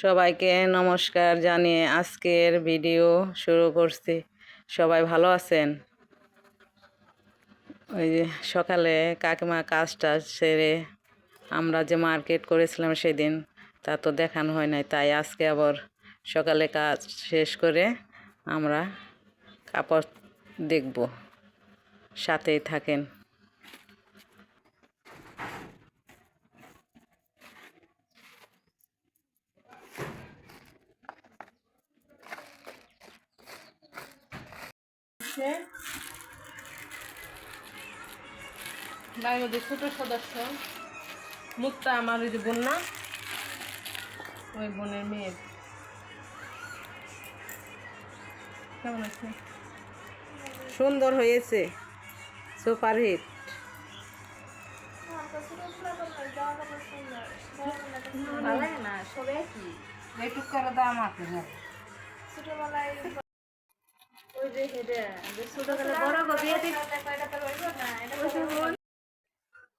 সবাইকে নমস্কার জানিয়ে আজকের ভিডিও শুরু করছি। সবাই ভালো আছেন? ওই যে সকালে কাকিমা কাজ টাজ সেরে আমরা যে মার্কেট করেছিলাম সেদিন, তা তো দেখানো হয় নাই। তাই আজকে আবার সকালে কাজ শেষ করে আমরা কাপড় দেখব। সাথেই থাকেন। বাড়ির মধ্যে ছোট সদস্য মুক্তা আমার ওই যে বোন না ওই বোনের মেয়ের কেমন আছে? সুন্দর হয়েছে সুপার হিট।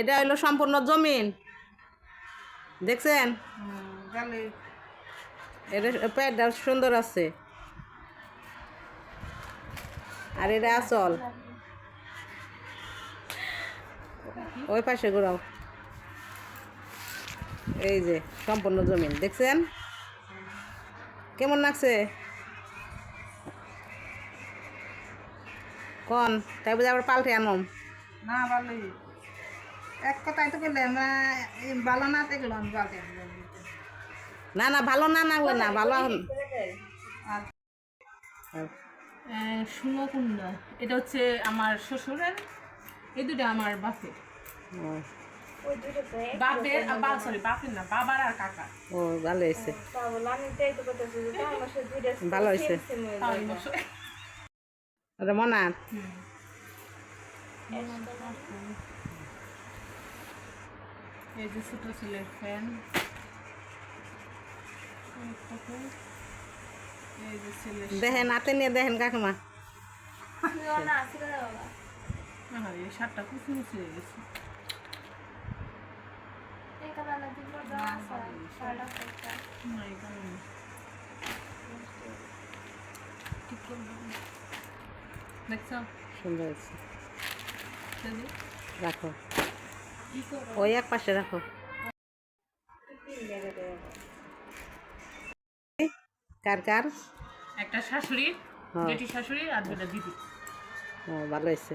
এটা হলো সম্পূর্ণ জমিন। দেখছেন? এটা প্যাডটা সুন্দর আছে। আর এটা আসল ওই পাশে ঘোরাও। এই যে সম্পূর্ণ জমিন। দেখছেন? কেমন লাগছে? কন তাই বুঝে আবার পাল্টে আনম। না ভালোই এক কথাই তো বললাম ভালো না দেখল আমি বালতি না। না ভালো না না না ভালো সুনকুন্ডা এটা হচ্ছে আমার শ্বশুরের এই দুটো আমার বাপের। বাপের সরি বাপের না বাবার আর কাকা ও ভালো হয়েছে। ভালো হয়েছে। ওটা মনার এই যে ছোট ছেলের ফ্যান। দেখেন হাতে নিয়ে দেখেন কাকিমা। এই কুচি কুচি হয়ে গেছে। ঠিক। দেখছ? সুন্দর? রাখো। ওই এক পাশে রাখো। কার কার? একটা শাশুড়ি হ্যাঁ। বেটি শাশুড়ি আর দুটা দিদি। ও ভালো হয়েছে।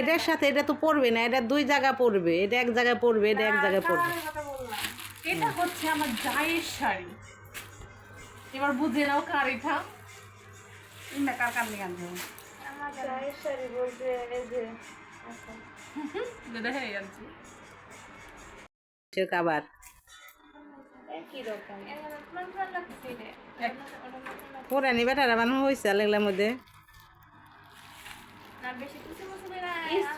এটার সাথে এটা তো পড়বে না এটা দুই জায়গা পড়বে এটা এক জায়গায় পড়বে এটা এক জায়গায় পড়বে। এটা হচ্ছে আমার জায়ের শাড়ি। এবার বুঝে নাও কার এটা। না কার কার নিয়ে আনতে হবে? দেখে আনছি। সে কাবার। পরে নি বেটারা বানানো হয়েছে আলেগলার মধ্যে।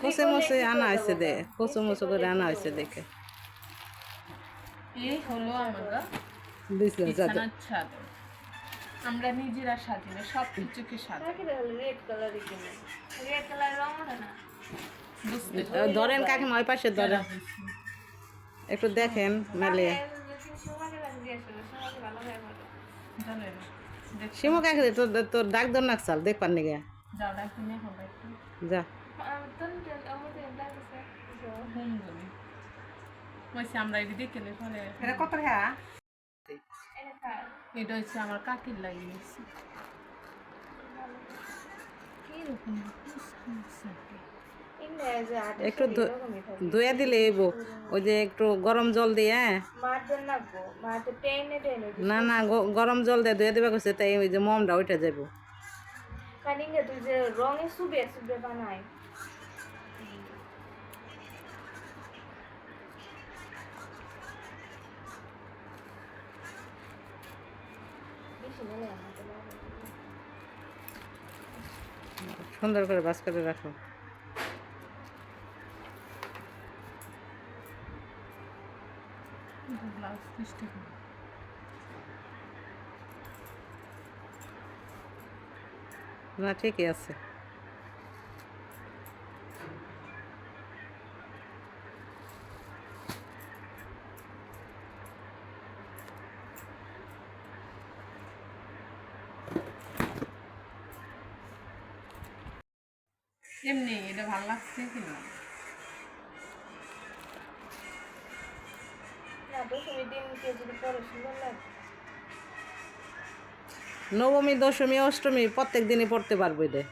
কষে আনা হয়েছে দে কচু মচু করে আনা হয়েছে দেখে। এই হলো আমরা বিছানার চাদর আমরা নিজেরা সাজি না সব কিছুকে ধরেন কাকিমা ওই পাশে ধরেন। একটু দেখেন মেলে। শিমু কাকি তোর তোর ডাক দর নাকসাল দেখ পান নিগে। যাও ডাক কিনে হবে একটু। যা। এটি হচ্ছে আমার কাকির লাগিয়েছি একটু ধু- ধুয়ে দিলে এবো ওই যে একটু গরম জল দিয়ে হ্যাঁ? না না গ- গরম জল দিয়ে ধুয়ে দেবে কইছে তাই ওই যে মমটা ওইটা যাব কানিঙ্গে তুই যে রঙে সুবে সুবে বানাই বেশি নেই আমাকে লাগে। সুন্দর করে বাস করে রাখো। ব্লাউজ ত্রিশ না ঠিকই আছে। এমনি এটা ভালো লাগছে কিনা না? দশমী দিনকে যদি পরে সুন্দর লাগে। নবমী দশমী অষ্টমী প্রত্যেক দিনই পড়তে পারব এটা।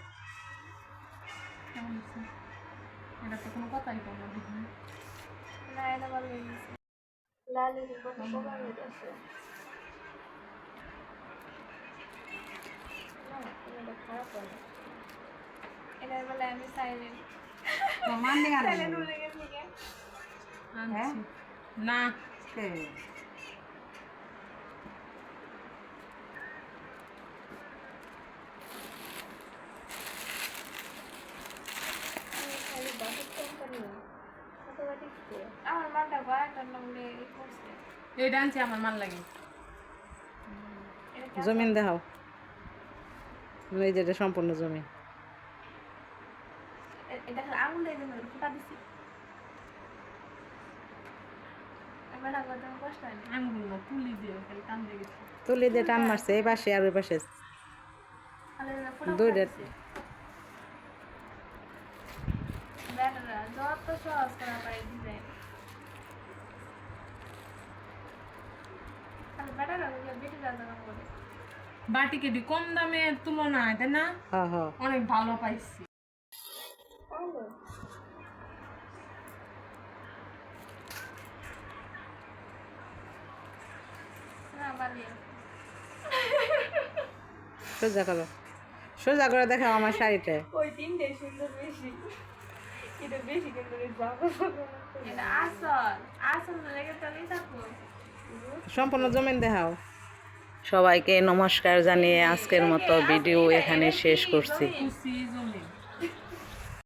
হচ্ছে এটা তো কোনো কথাই বলো দেখি না এটা ভালো লেগেছে লালের কত সবার আছে না এটা খারাপ হয় না এটার বেলা আমি সাইলেন্ট সাইলেন্ট ভুলে গেছি কেন আনছি না আমি খালি বাসের কোম্পানি অটোমেটিক আমার করছে। এটা আমার মান লাগে। জমিন দেখাও। এই যে সম্পূর্ণ জমি এটা আঙুল দিয়ে ফুটা দিছি। তুলি দিয়ে টান দিয়ে গেছে তুলি দিয়ে টান মারছে এই পাশে আর ওই পাশে। দুইটা যত সহজ করা পারে বেটি কাম দামে তুলনায় তাই না? হ্যাঁ হ্যাঁ। অনেক ভালো পাইছি। সোজা করো। সোজা করে দেখাও আমার শাড়িটা। ওই তিনটে সুন্দর বেশি। এটা বেশি কিন্তু এটা আসল আসল লেগে তাহলেই থাকব সম্পূর্ণ জমিন দেখাও সবাইকে নমস্কার জানিয়ে আজকের মতো ভিডিও এখানে শেষ করছি